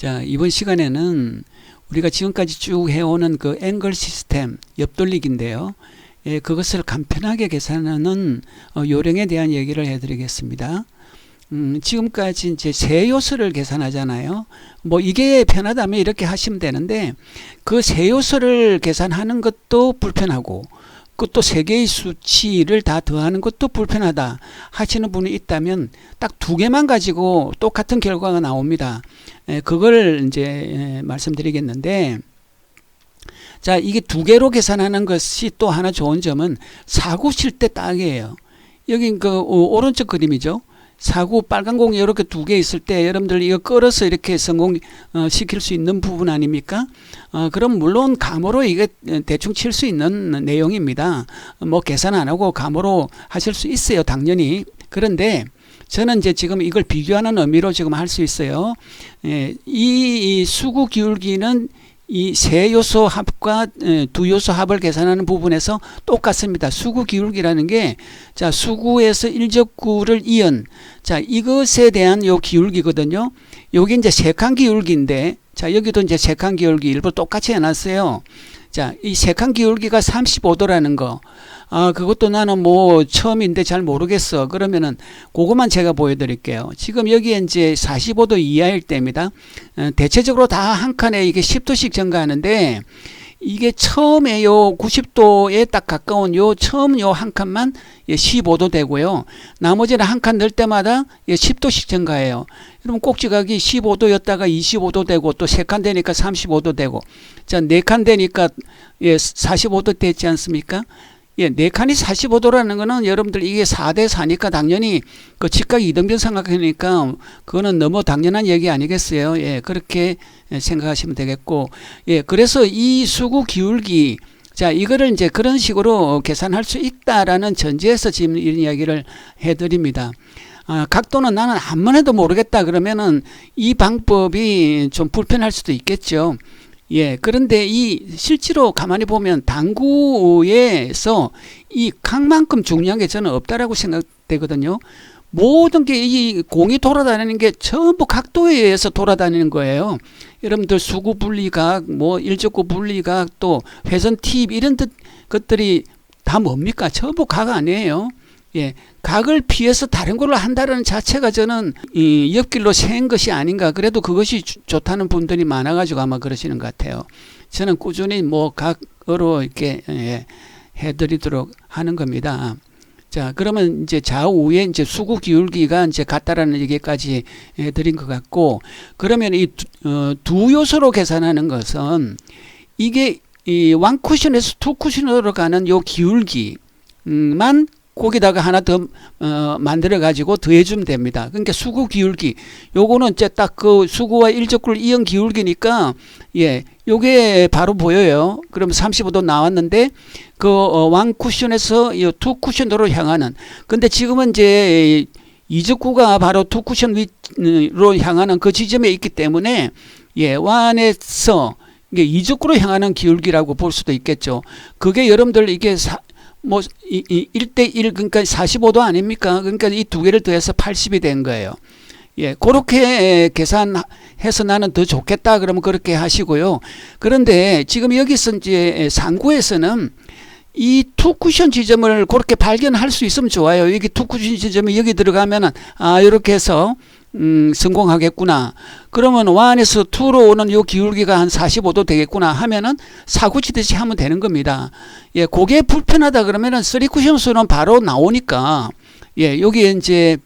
자, 이번 시간에는 우리가 지금까지 쭉 해오는 그 앵글 시스템, 옆돌리기인데요. 예, 그것을 간편하게 계산하는 어, 요령에 대한 얘기를 해드리겠습니다. 음, 지금까지 이제 세 요소를 계산하잖아요. 뭐 이게 편하다면 이렇게 하시면 되는데 그 세 요소를 계산하는 것도 불편하고 그것도 세 개의 수치를 다 더하는 것도 불편하다 하시는 분이 있다면 딱 두 개만 가지고 똑같은 결과가 나옵니다. 에, 그걸 이제 에, 말씀드리겠는데 자 이게 두 개로 계산하는 것이 또 하나 좋은 점은 사구 칠때 딱이에요. 여기 그 어, 오른쪽 그림이죠. 사구 빨간 공이 이렇게 두 개 있을 때 여러분들 이거 끌어서 이렇게 성공 어, 시킬 수 있는 부분 아닙니까? 어, 그럼 물론 감으로 이게 대충 칠 수 있는 내용입니다. 뭐 계산 안 하고 감으로 하실 수 있어요, 당연히. 그런데 저는 이제 지금 이걸 비교하는 의미로 지금 할 수 있어요. 예, 이, 이 수구 기울기는 이 세 요소 합과 에, 두 요소 합을 계산하는 부분에서 똑같습니다. 수구 기울기라는 게 자, 수구에서 일적구를 이은 자, 이것에 대한 요 기울기거든요. 요게 이제 세칸 기울기인데 자, 여기도 이제 세칸 기울기 일부 똑같이 해 놨어요. 자, 이 세칸 기울기가 35도라는 거. 아, 그것도 나는 뭐 처음인데 잘 모르겠어. 그러면은 그것만 제가 보여드릴게요. 지금 여기에 이제 45도 이하일 때입니다. 어, 대체적으로 다 한 칸에 이게 10도씩 증가하는데 이게 처음에 요 90도에 딱 가까운 요 처음 요 한 칸만 예, 15도 되고요. 나머지는 한 칸 넣을 때마다 예, 10도씩 증가해요. 여러분 꼭지각이 15도였다가 25도 되고 또 세 칸 되니까 35도 되고 자, 네 칸 되니까 예, 45도 됐지 않습니까? 예, 네 칸이 45도라는 거는 여러분들 이게 4대 4니까 당연히 그 직각 이등변 생각하니까 그거는 너무 당연한 얘기 아니겠어요? 예, 그렇게 생각하시면 되겠고. 예, 그래서 이 수구 기울기 자, 이거를 이제 그런 식으로 계산할 수 있다라는 전제에서 지금 이런 이야기를 해 드립니다. 아, 각도는 나는 한번 해도 모르겠다 그러면은 이 방법이 좀 불편할 수도 있겠죠. 예, 그런데 이 실제로 가만히 보면 당구에서 이 각만큼 중요한 게 저는 없다라고 생각되거든요. 모든 게 이 공이 돌아다니는 게 전부 각도에 의해서 돌아다니는 거예요. 여러분들 수구 분리각, 뭐 일적구 분리각, 또 회전 팁 이런 듯 것들이 다 뭡니까? 전부 각 아니에요. 예, 각을 피해서 다른 걸로 한다는 자체가 저는 이 옆길로 새은 것이 아닌가. 그래도 그것이 주, 좋다는 분들이 많아가지고 아마 그러시는 것 같아요. 저는 꾸준히 뭐 각으로 이렇게 예, 해드리도록 하는 겁니다. 자, 그러면 이제 좌우에 이제 수구 기울기가 이제 같다라는 얘기까지 해드린 것 같고, 그러면 이 어, 두 요소로 계산하는 것은 이게 이 원쿠션에서 투 쿠션으로 가는 요 기울기만 거기다가 하나 더 어, 만들어 가지고 더해 주면 됩니다. 그러니까 수구 기울기 요거는 이제 딱 그 수구와 일적구를 이은 기울기니까 예 요게 바로 보여요. 그럼 35도 나왔는데 그 어, 왕 쿠션에서 이투 쿠션으로 향하는 근데 지금은 이제 이적구가 바로 투 쿠션 위로 향하는 그 지점에 있기 때문에 예 완에서 이게 이적구로 향하는 기울기라고 볼 수도 있겠죠. 그게 여러분들 이게 사, 뭐, 이, 이 1대1, 그러니까 45도 아닙니까? 그러니까 이 두 개를 더해서 80이 된 거예요. 예, 그렇게 계산해서 나는 더 좋겠다. 그러면 그렇게 하시고요. 그런데 지금 여기서 이제 상구에서는 이 투쿠션 지점을 그렇게 발견할 수 있으면 좋아요. 여기 투쿠션 지점이 여기 들어가면은, 아, 이렇게 해서 음, 성공하겠구나. 그러면 원에서 투로 오는 요 기울기가 한 45도 되겠구나 하면은 사구 치듯이 하면 되는 겁니다. 예, 그게 불편하다 그러면은 쓰리 쿠션 수는 바로 나오니까 예, 여기 이제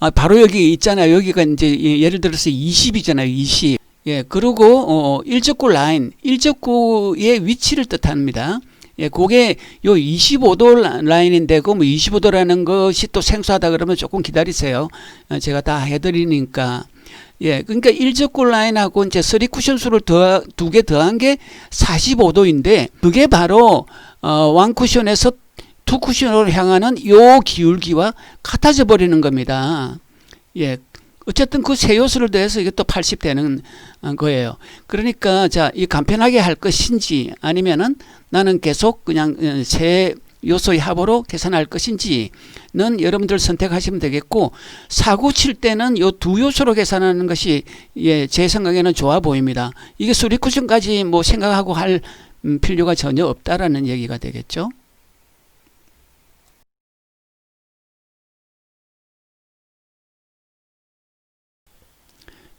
아, 바로 여기 있잖아요. 여기가 이제 예를 들어서 20이잖아요. 20. 예, 그리고 어, 일적구 라인, 일적구의 위치를 뜻합니다. 예, 그게 요 25도 라인인데 그 뭐 25도라는 것이 또 생소하다 그러면 조금 기다리세요. 어, 제가 다 해드리니까. 예, 그러니까 일적구 라인하고 이제 쓰리 쿠션 수를 더, 두 개 더한 게 45도인데 그게 바로 어, 원 쿠션에서 투 쿠션으로 향하는 요 기울기와 같아져 버리는 겁니다. 예, 어쨌든 그 세 요소를 더해서 또80 되는 거예요. 그러니까 자, 이 간편하게 할 것인지 아니면은 나는 계속 그냥 세 요소의 합으로 계산할 것인지는 여러분들 선택하시면 되겠고 사고 칠 때는 요 두 요소로 계산하는 것이 예, 제 생각에는 좋아 보입니다. 이게 수리 쿠션까지 뭐 생각하고 할 음, 필요가 전혀 없다라는 얘기가 되겠죠.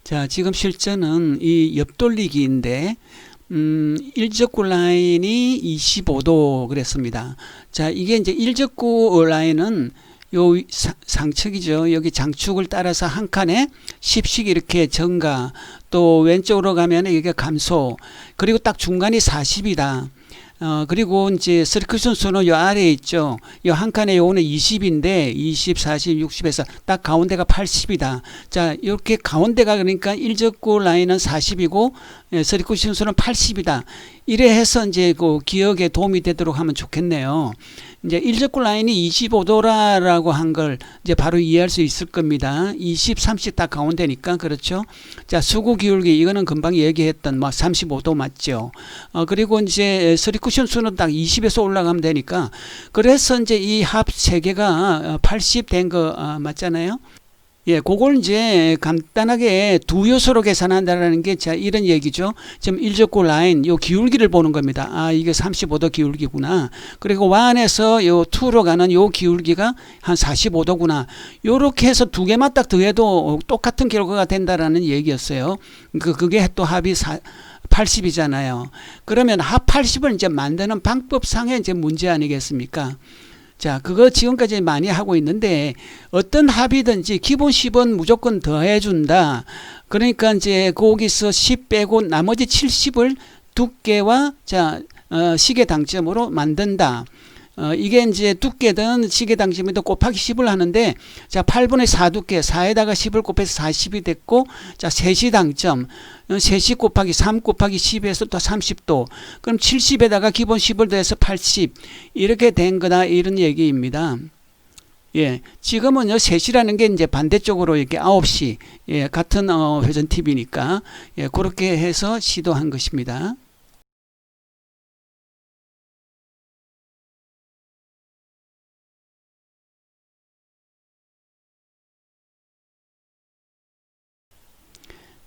자, 지금 실전은 이 옆돌리기인데 음, 일적구 라인이 25도 그랬습니다. 자, 이게 이제 일적구 라인은 요 사- 상측이죠. 여기 장축을 따라서 한 칸에 10씩 이렇게 증가, 또 왼쪽으로 가면 이게 감소, 그리고 딱 중간이 40이다. 어, 그리고 이제 서리쿠션 수는 요 아래에 있죠. 요 한 칸에 요거는 20인데 20, 40, 60에서 딱 가운데가 80이다. 자, 이렇게 가운데가 그러니까 일적구 라인은 40이고 예, 서리쿠션 수는 80이다. 이래 해서 이제 그 기억에 도움이 되도록 하면 좋겠네요. 이제 일적구 라인이 25도라라고 한 걸 이제 바로 이해할 수 있을 겁니다. 20, 30딱 가운데니까 그렇죠. 자, 수구 기울기 이거는 금방 얘기했던 뭐 35도 맞죠. 어, 그리고 이제 서리쿠션 수는 딱 20에서 올라가면 되니까 그래서 이제 이 합 세 개가 80 된 거 맞잖아요. 예, 그걸 이제 간단하게 두 요소로 계산한다라는 게 자, 이런 얘기죠. 지금 일적구 라인 요 기울기를 보는 겁니다. 아, 이게 35도 기울기구나. 그리고 완에서 요 2로 가는 요 기울기가 한 45도구나. 요렇게 해서 두 개만 딱 더해도 똑같은 결과가 된다라는 얘기였어요. 그 그게 또 합이 사, 80이잖아요. 그러면 합 80을 이제 만드는 방법상의 이제 문제 아니겠습니까? 자, 그거 지금까지 많이 하고 있는데 어떤 합이든지 기본 10은 무조건 더해 준다. 그러니까 이제 거기서 10 빼고 나머지 70을 두께와 자, 어, 시계 당점으로 만든다. 어, 이게 이제 두께든 시계 당점에도 곱하기 10을 하는데 자 8분의 4 두께 4에다가 10을 곱해서 40이 됐고 자 3시 당점 어, 3시 곱하기 3 곱하기 10에서 또 30도 그럼 70에다가 기본 10을 더해서 80 이렇게 된 거다 이런 얘기입니다. 예, 지금은요, 3시라는 게 이제 반대쪽으로 이렇게 9시, 예, 같은 어, 회전 팁이니까, 예, 그렇게 해서 시도한 것입니다.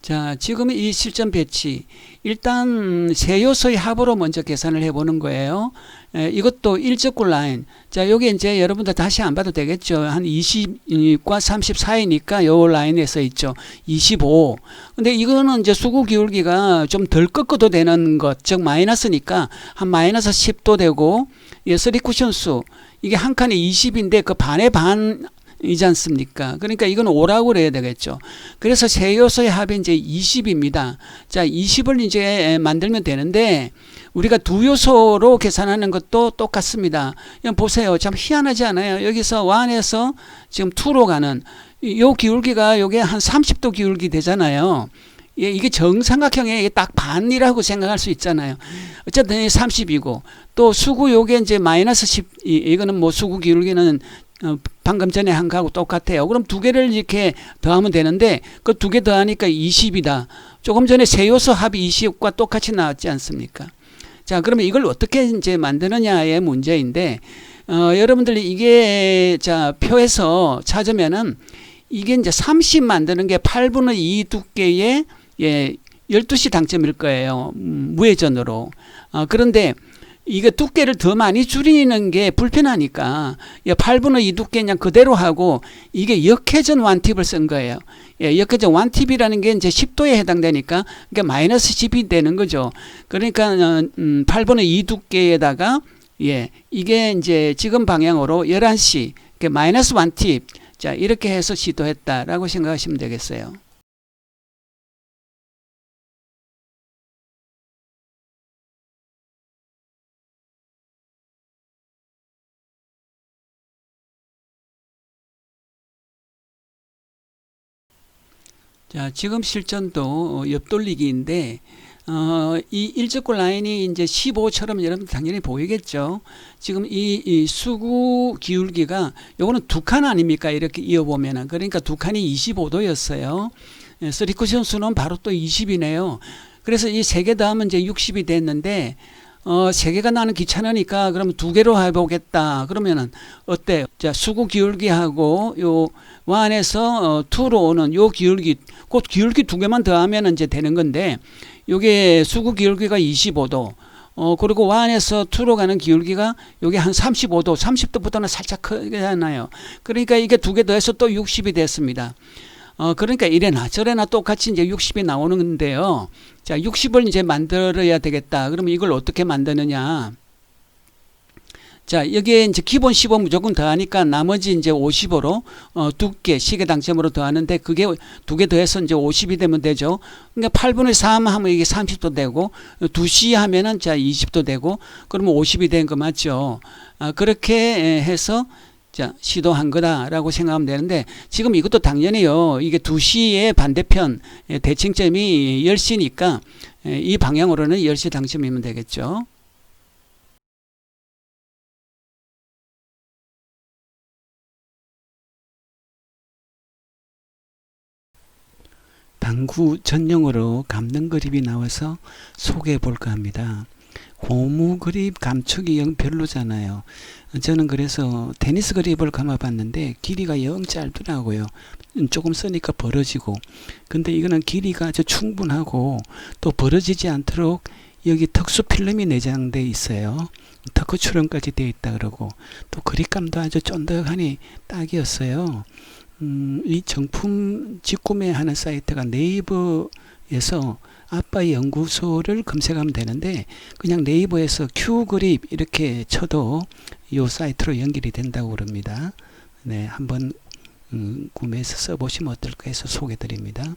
자, 지금 이 실전 배치. 일단 세 요소의 합으로 먼저 계산을 해 보는 거예요. 에, 이것도 일적구 라인. 자, 여기 이제 여러분들 다시 안 봐도 되겠죠. 한 20과 30 사이니까 요 라인에 서 있죠. 25. 근데 이거는 이제 수구 기울기가 좀 덜 꺾어도 되는 것, 즉 마이너스니까 한 마이너스 10도 되고, 예, 쓰리 쿠션 수. 이게 한 칸에 20인데 그 반의 반 이지 않습니까? 그러니까 이건 5라고 그래야 되겠죠. 그래서 세 요소의 합이 이제 20입니다. 자, 20을 이제 만들면 되는데 우리가 두 요소로 계산하는 것도 똑같습니다. 보세요. 참 희한하지 않아요? 여기서 1에서 지금 2로 가는 요 기울기가 요게 한 30도 기울기 되잖아요. 예, 이게 정삼각형의 딱 반이라고 생각할 수 있잖아요. 어쨌든 30이고 또 수구 요게 이제 마이너스 10 이거는 뭐 수구 기울기는 어, 방금 전에 한 거하고 똑같아요. 그럼 두 개를 이렇게 더하면 되는데 그 두 개 더하니까 20이다. 조금 전에 세 요소 합이 20과 똑같이 나왔지 않습니까? 자, 그러면 이걸 어떻게 이제 만드느냐의 문제인데 어, 여러분들이 이게 자 표에서 찾으면은 이게 이제 30 만드는 게 8분의 2 두께의 예, 12시 당점일 거예요. 음, 무회전으로. 어, 그런데 이게 두께를 더 많이 줄이는 게 불편하니까 8분의 2 두께 그냥 그대로 하고 이게 역회전 완팁을 쓴 거예요. 예, 역회전 완팁이라는 게 이제 10도에 해당되니까 그러니까 마이너스 10이 되는 거죠. 그러니까 음, 8분의 2 두께에다가 예, 이게 이제 지금 방향으로 11시 그러니까 마이너스 완팁 자 이렇게 해서 시도했다라고 생각하시면 되겠어요. 자, 지금 실전도 옆돌리기인데, 어, 이 일적구 라인이 이제 15처럼 여러분 당연히 보이겠죠. 지금 이, 이 수구 기울기가 요거는 두 칸 아닙니까? 이렇게 이어보면은. 그러니까 두 칸이 25도였어요. 예, 쓰리쿠션 수는 바로 또 20이네요. 그래서 이 세개 더하면 이제 60이 됐는데, 어, 세 개가 나는 귀찮으니까 그럼 두 개로 해보겠다. 그러면은 어때요? 자, 수구 기울기하고 요 완에서 어, 투로 오는 요 기울기, 곧 기울기 두 개만 더하면 이제 되는 건데 요게 수구 기울기가 25도. 어, 그리고 완에서 투로 가는 기울기가 요게 한 35도, 30도보다는 살짝 크게 하나요. 그러니까 이게 두 개 더해서 또 60이 됐습니다. 어, 그러니까 이래나 저래나 똑같이 이제 60이 나오는 건데요. 자, 60을 이제 만들어야 되겠다. 그러면 이걸 어떻게 만드느냐. 자, 여기에 이제 기본 15 무조건 더하니까 나머지 이제 50으로 어, 두께 시계 당점으로 더하는데 그게 두 개 더해서 이제 50이 되면 되죠. 그러니까 8분의 3 하면 이게 30도 되고 2시 하면은 자 20도 되고 그러면 50이 된 거 맞죠. 아, 그렇게 해서 자, 시도한 거다라고 생각하면 되는데 지금 이것도 당연히요. 이게 2시의 반대편 예, 대칭점이 10시니까 예, 이 방향으로는 10시 당점이면 되겠죠. 방구 전용으로 감는 그립이 나와서 소개해 볼까 합니다. 고무 그립 감촉이 영 별로잖아요. 저는 그래서 테니스 그립을 감아봤는데 길이가 영 짧더라고요. 조금 쓰니까 벌어지고. 근데 이거는 길이가 아주 충분하고 또 벌어지지 않도록 여기 특수 필름이 내장돼 있어요. 터크처럼까지 돼 있다 그러고 또 그립감도 아주 쫀득하니 딱이었어요. 음, 이 정품 직구매 하는 사이트가 네이버 에서 아빠의 연구소를 검색하면 되는데 그냥 네이버에서 큐 그립 이렇게 쳐도 이 사이트로 연결이 된다고 그럽니다. 네, 한번 음, 구매해서 써보시면 어떨까 해서 소개드립니다.